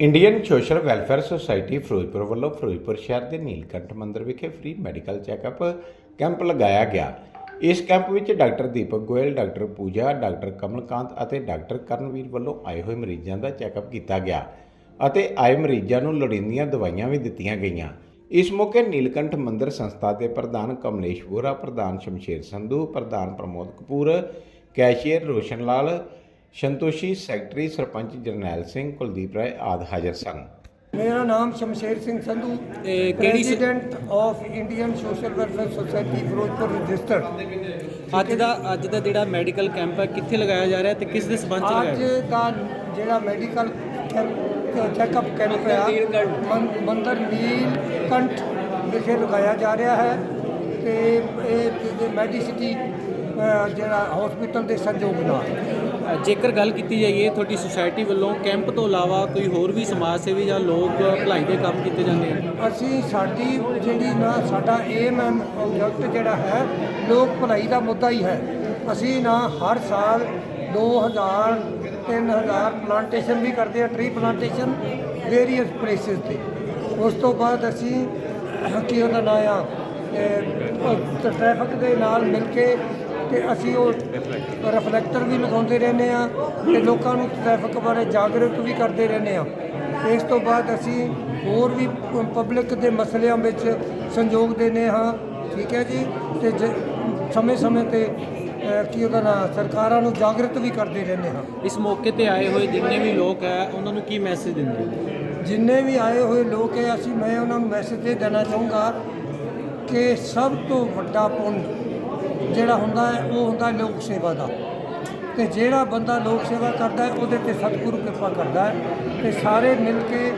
Indian social welfare society Ferozepur ਵੱਲੋਂ ਫਿਰੋਜ਼ਪੁਰ ਸ਼ਹਿਰ ਦੇ ਨੀਲਕੰਠ ਮੰਦਿਰ ਵਿਖੇ ਫ੍ਰੀ ਮੈਡੀਕਲ ਚੈੱਕਅਪ ਕੈਂਪ ਲਗਾਇਆ ਗਿਆ। ਇਸ ਕੈਂਪ ਵਿੱਚ doctor Deepak Goyal, doctor Pooja, doctor Kamalkant ਅਤੇ ਡਾਕਟਰ ਕਰਨਵੀਰ ਵੱਲੋਂ ਆਏ ਹੋਏ ਮਰੀਜ਼ਾਂ ਦਾ ਚੈੱਕਅਪ ਕੀਤਾ ਗਿਆ ਅਤੇ ਆਏ ਮਰੀਜ਼ਾਂ ਨੂੰ ਲੋੜੀਂਦੀਆਂ ਦਵਾਈਆਂ ਵੀ ਦਿੱਤੀਆਂ ਗਈਆਂ। ਇਸ ਮੌਕੇ ਨੀਲਕੰਠ ਮੰਦਿਰ ਸੰਸਥਾ ਦੇ ਪ੍ਰਧਾਨ ਕਮਲੇਸ਼ ਵੋਰਾ ਪ੍ਰਧਾਨ ਸ਼ਮਸ਼ੇਰ ਸੰਧੂ, ਪ੍ਰਧਾਨ ਪ੍ਰਮੋਦ ਕਪੂਰ, ਕੈਸ਼ੀਅਰ ਰੋਸ਼ਨ ਲਾਲ ਸੰਤੋਸ਼ੀ ਸੈਕਟਰੀ ਸਰਪੰਚ ਜਰਨੈਲ ਸਿੰਘ ਕੁਲਦੀਪ ਰਾਏ ਆਦਿ ਹਾਜ਼ਰ ਸਨ। ਮੇਰਾ ਨਾਮ ਸ਼ਮਸ਼ੇਰ ਸਿੰਘ ਸੰਧੂ ਇਹ ਕਿਹੜੀ ਸ- president of Indian social welfare society Ferozepur registered. ਅੱਜ ਦਾ ਅੱਜ ਦਾ ਜਿਹੜਾ ਮੈਡੀਕਲ ਕੈਂਪ ਹੈ ਕਿੱਥੇ ਲਗਾਇਆ ਜਾ ਰਿਹਾ ਤੇ ਕਿਸ ਦੇ ਸਬੰਧ ਚ ਲਗਾਇਆ ਅੱਜ ਜਾ ਰਿਹਾ? ਦਾ ਜਿਹੜਾ ਮੈਡੀਕਲ ਚੈੱਕਅਪ ਕੈਂਪ ਆ ਮੰ- ਮੰਦਰ ਨੀਲ ਕੰਠ ਵਿਖੇ ਲਗਾਇਆ ਜਾ ਰਿਹਾ ਹੈ ਤੇ ਇਹ ਮੈਡੀਸਿਟੀ ਜਿਹੜਾ ਹਸਪੀਟਲ ਦੇ ਸਹਿਯੋਗ ਨਾਲ। ਜੇਕਰ ਗੱਲ ਕੀਤੀ ਜਾਈਏ ਤੁਹਾਡੀ ਸੁਸਾਇਟੀ ਵੱਲੋਂ, ਕੈਂਪ ਤੋਂ ਇਲਾਵਾ ਕੋਈ ਹੋਰ ਵੀ ਸਮਾਜ ਸੇਵੀ ਜਾਂ ਲੋਕ ਭਲਾਈ ਦੇ ਕੰਮ ਕੀਤੇ ਜਾਂਦੇ ਹਨ ਅਸੀਂ ਸਾਡੀ ਜਿਹੜੀ ਨਾ, ਸਾਡਾ ਏਮ ਐਮ ਆਬਜੈਕਟ ਜਿਹੜਾ ਹੈ, ਲੋਕ ਭਲਾਈ ਦਾ ਮੁੱਦਾ ਹੀ ਹੈ। ਅਸੀਂ ਨਾ ਹਰ ਸਾਲ 2000 3000 ਪਲਾਂਟੇਸ਼ਨ ਵੀ ਕਰਦੇ ਆ ਟ੍ਰੀ ਪਲਾਂਟੇਸ਼ਨ ਵੇਰੀਅਸ ਪਲੇਸਿਸ ਤੇ। ਉਸ ਤੋਂ ਬਾਅਦ ਅਸੀਂ ਕੀ ਉਹਦਾ ਨਾਂ ਆ ਟ੍ਰੈਫਿਕ ਦੇ ਨਾਲ ਮਿਲ ਕੇ ਤੇ ਅਸੀਂ ਉਹ ਰਿਫਲੈਕਟਰ ਵੀ ਲਗਾਉਂਦੇ ਰਹਿੰਦੇ ਆ ਤੇ ਲੋਕਾਂ ਨੂੰ ਟ੍ਰੈਫਿਕ ਬਾਰੇ ਜਾਗਰੂਕ ਵੀ ਕਰਦੇ ਰਹਿੰਦੇ ਆ ਇਸ ਤੋਂ ਬਾਅਦ ਅਸੀਂ ਹੋਰ ਵੀ ਪਬਲਿਕ ਦੇ ਮਸਲਿਆਂ ਵਿੱਚ ਸੰਯੋਗ ਦਿੰਦੇ ਹਾਂ ਠੀਕ ਹੈ ਜੀ? ਤੇ ਸਮੇਂ-ਸਮੇਂ ਤੇ ਕੀ ਉਹਦਾ ਨਾਂ ਸਰਕਾਰਾਂ ਨੂੰ ਜਾਗਰੂਕ ਵੀ ਕਰਦੇ ਰਹਿੰਦੇ ਹਾਂ। ਇਸ ਮੌਕੇ ਤੇ ਆਏ ਹੋਏ ਜਿੰਨੇ ਵੀ ਲੋਕ ਹੈ ਉਹਨਾਂ ਨੂੰ ਕੀ ਮੈਸੇਜ ਦਿੰਦੇ ਹੋ? ਜਿੰਨੇ ਵੀ ਆਏ ਹੋਏ ਲੋਕ ਹੈ ਅਸੀਂ ਮੈਂ ਉਹਨਾਂ ਨੂੰ ਮੈਸੇਜ ਇਹ ਦੇਣਾ ਚਾਹੂੰਗਾ ਕਿ ਸਭ ਤੋਂ ਵੱਡਾ ਪੁੰਨ ਜਿਹੜਾ ਹੁੰਦਾ ਹੈ ਉਹ ਹੁੰਦਾ ਲੋਕ ਸੇਵਾ ਦਾ। ਤੇ ਜਿਹੜਾ ਬੰਦਾ ਲੋਕ ਸੇਵਾ ਕਰਦਾ ਹੈ ਉਹਦੇ ਤੇ ਸਤਿਗੁਰੂ ਕਿਰਪਾ ਕਰਦਾ ਹੈ। ਤੇ ਸਾਰੇ ਮਿਲ ਕੇ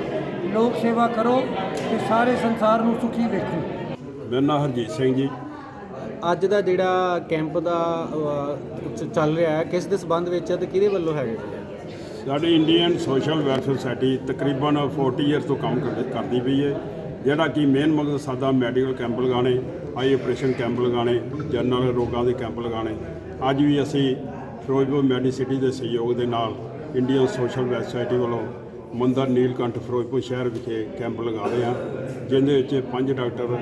ਲੋਕ ਸੇਵਾ ਕਰੋ ਤੇ ਸਾਰੇ ਸੰਸਾਰ ਨੂੰ ਸੁਖੀ ਵੇਖੋ। ਮੇਰਾ ਨਾਮ ਹਰਜੀਤ ਸਿੰਘ ਜੀ। ਅੱਜ ਦਾ ਜਿਹੜਾ ਕੈਂਪ ਦਾ ਚੱਲ ਰਿਹਾ ਹੈ ਕਿਸ ਦੇ ਸਬੰਧ ਵਿੱਚ ਹੈ ਤੇ ਕਿਹਦੇ ਵੱਲੋਂ ਹੈਗੇ ਸਾਡੀ ਇੰਡੀਅਨ ਸੋਸ਼ਲ ਵੈਲਫੇਅਰ ਸੁਸਾਇਟੀ ਤਕਰੀਬਨ 40 ਇਅਰਸ ਤੋਂ ਕੰਮ ਕਰਦੀ ਪਈ ਹੈ। ਜਿਹੜਾ ਕਿ ਮੇਨ ਮਕਸਦ ਸਾਡਾ ਮੈਡੀਕਲ ਕੈਂਪ ਲਗਾਉਣੇ ਆਈ ਆਪਰੇਸ਼ਨ ਕੈਂਪ ਲਗਾਉਣੇ ਜਨਰਲ ਰੋਗਾਂ ਦੇ ਕੈਂਪ ਲਗਾਉਣੇ। ਅੱਜ ਵੀ ਅਸੀਂ ਫਿਰੋਜ਼ਪੁਰ ਮੈਡੀਸਿਟੀ ਦੇ ਸਹਿਯੋਗ ਦੇ ਨਾਲ ਇੰਡੀਅਨ ਸੋਸ਼ਲ ਵੈਲਫੇਅਰ ਵੱਲੋਂ ਮੰਦਰ ਨੀਲਕੰਠ ਫਿਰੋਜ਼ਪੁਰ ਸ਼ਹਿਰ ਵਿਖੇ ਕੈਂਪ ਲਗਾ ਰਹੇ ਹਾਂ, ਜਿਹਦੇ ਵਿੱਚ ਪੰਜ ਡਾਕਟਰ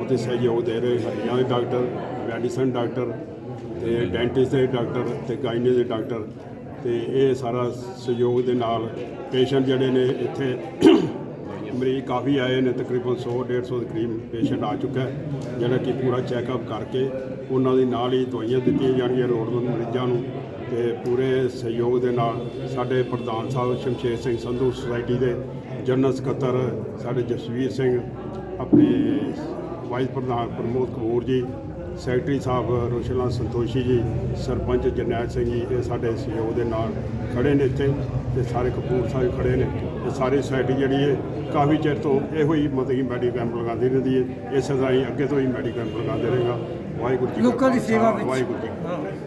ਉਹਦੇ ਸਹਿਯੋਗ ਦੇ ਰਹੇ ਹੱਡੀਆਂ ਦੇ ਡਾਕਟਰ ਮੈਡੀਸਨ ਡਾਕਟਰ ਤੇ ਡੈਂਟਿਸਟ ਦੇ ਡਾਕਟਰ ਤੇ ਗਾਇਨੇ ਦੇ ਡਾਕਟਰ ਤੇ ਇਹ ਸਾਰਾ ਸਹਿਯੋਗ ਦੇ ਨਾਲ ਪੇਸ਼ੈਂਟ ਜਿਹੜੇ ਨੇ ਇੱਥੇ ਮਰੀਜ਼ ਕਾਫੀ ਆਏ ਨੇ, ਤਕਰੀਬਨ 100 150 ਦੇ ਕਰੀਬ ਪੇਸ਼ੈਂਟ ਆ ਚੁੱਕਾ ਹੈ, ਜਿਹੜਾ ਕਿ ਪੂਰਾ ਚੈੱਕਅਪ ਕਰਕੇ ਉਹਨਾਂ ਦੀ ਨਾਲ ਹੀ ਦਵਾਈਆਂ ਦਿੱਤੀਆਂ ਜਾਣਗੀਆਂ ਲੋੜਵੰਦ ਮਰੀਜ਼ਾਂ ਨੂੰ ਤੇ ਪੂਰੇ ਸਹਿਯੋਗ ਦੇ ਨਾਲ ਸਾਡੇ ਪ੍ਰਧਾਨ ਸਾਹਿਬ ਸ਼ਮਸ਼ੇਰ ਸਿੰਘ ਸੰਧੂ ਸੁਸਾਇਟੀ ਦੇ ਜਨਰਲ ਸਕੱਤਰ ਸਾਡੇ ਜਸਵੀਰ ਸਿੰਘ, ਆਪਣੇ ਵਾਈਸ ਪ੍ਰਧਾਨ ਪ੍ਰਮੋਦ ਕਪੂਰ ਜੀ ਸੈਕਟਰੀ ਸਾਹਿਬ ਰੋਸ਼ਨਲਾਲ ਸੰਤੋਸ਼ੀ ਜੀ ਸਰਪੰਚ ਜਰਨੈਲ ਸਿੰਘ ਜੀ ਇਹ ਸਾਡੇ ਸਹਿਯੋਗ ਦੇ ਨਾਲ ਖੜੇ ਨੇ ਇੱਥੇ ਤੇ ਸਾਰੇ ਕਪੂਰ ਸਾਹਿਬ ਖੜੇ ਨੇ। ਇਹ ਸਾਰੀ ਸੁਸਾਇਟੀ ਜਿਹੜੀ ਹੈ ਕਾਫੀ ਚਿਰ ਤੋਂ ਇਹੋ ਹੀ ਮਤਲਬ ਕਿ ਮੈਡੀਕਲ ਕੈਂਪ ਲਗਾਉਂਦੀ ਰਹਿੰਦੀ ਹੈ ਇਸੇ ਹੀ ਅੱਗੇ ਤੋਂ ਹੀ ਮੈਡੀਕਲ ਕੈਂਪ ਲਗਾਉਂਦੇ ਰਹੇਗਾ। ਵਾਹਿਗੁਰੂ ਜੀ ਲੋਕਾਂ ਦੀ ਸੇਵਾ ਵਿੱਚ। ਵਾਹਿਗੁਰੂ ਜੀ